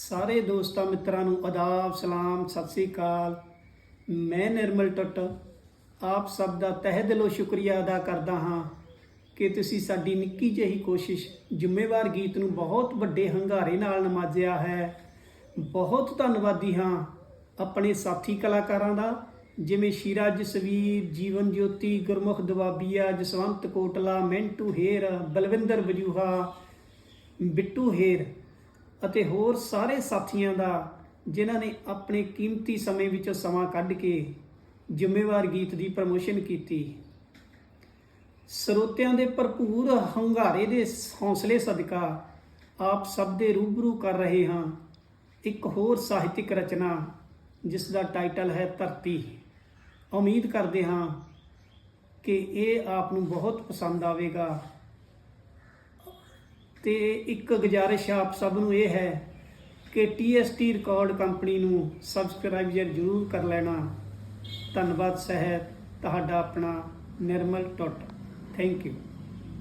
ਸਾਰੇ ਦੋਸਤਾਂ ਮਿੱਤਰਾਂ ਨੂੰ ਆਦਾਬ ਸਲਾਮ, ਸਤਿ ਸ੍ਰੀ ਅਕਾਲ। ਮੈਂ ਨਿਰਮਲ ਟੱਟ। ਆਪ ਸਭ ਦਾ ਤਹਿ ਦਿਲੋਂ ਸ਼ੁਕਰੀਆ ਅਦਾ ਕਰਦਾ ਹਾਂ ਕਿ ਤੁਸੀਂ ਸਾਡੀ ਨਿੱਕੀ ਜਿਹੀ ਕੋਸ਼ਿਸ਼, ਜ਼ਿੰਮੇਵਾਰ ਗੀਤ ਨੂੰ ਬਹੁਤ ਵੱਡੇ ਹੰਗਾਰੇ ਨਾਲ ਨਵਾਜਿਆ ਹੈ। ਬਹੁਤ ਧੰਨਵਾਦੀ ਹਾਂ ਆਪਣੇ ਸਾਥੀ ਕਲਾਕਾਰਾਂ ਦਾ, ਜਿਵੇਂ ਸ਼ੀਰਾ ਜਸਵੀਰ ਜੀਵਨ ਜੋਤੀ, ਗੁਰਮੁਖ ਦਵਾਬੀਆ ਜਸਵੰਤ ਕੋਟਲਾ, ਮਿੰਟੂ ਹੇਰ, ਬਲਵਿੰਦਰ ਵਜੂਹਾ, ਬਿੱਟੂ ਹੇਰ। ਅਤੇ ਹੋਰ ਸਾਰੇ ਸਾਥੀਆਂ ਦਾ, ਜਿਨ੍ਹਾਂ ਨੇ ਆਪਣੇ ਕੀਮਤੀ ਸਮੇਂ ਵਿੱਚੋਂ ਸਮਾਂ ਕੱਢ ਕੇ ਜ਼ਿੰਮੇਵਾਰ ਗੀਤ ਦੀ ਪ੍ਰਮੋਸ਼ਨ ਕੀਤੀ। ਸਰੋਤਿਆਂ ਦੇ ਭਰਪੂਰ ਹੰਗਾਰੇ ਦੇ ਹੌਸਲੇ ਸਦਕਾ ਆਪ ਸਭ ਦੇ ਰੂਬਰੂ ਕਰ ਰਹੇ ਹਾਂ ਇੱਕ ਹੋਰ ਸਾਹਿਤਿਕ ਰਚਨਾ, ਜਿਸ ਦਾ ਟਾਈਟਲ ਹੈ ਧਰਤੀ। ਉਮੀਦ ਕਰਦੇ ਹਾਂ ਕਿ ਇਹ ਆਪ ਨੂੰ ਬਹੁਤ ਪਸੰਦ ਆਵੇਗਾ। ਤੇ ਇੱਕ ਗੁਜ਼ਾਰਿਸ਼ ਆਪ ਸਭ ਨੂੰ ਇਹ ਹੈ ਕਿ TST ਰਿਕਾਰਡ ਕੰਪਨੀ ਨੂੰ ਸਬਸਕ੍ਰਾਈਬ ਜ਼ਰੂਰ ਕਰ ਲੈਣਾ। ਧੰਨਵਾਦ, ਸਹਿਤ, ਤੁਹਾਡਾ ਆਪਣਾ ਨਿਰਮਲ ਟੁੱਟ। Thank you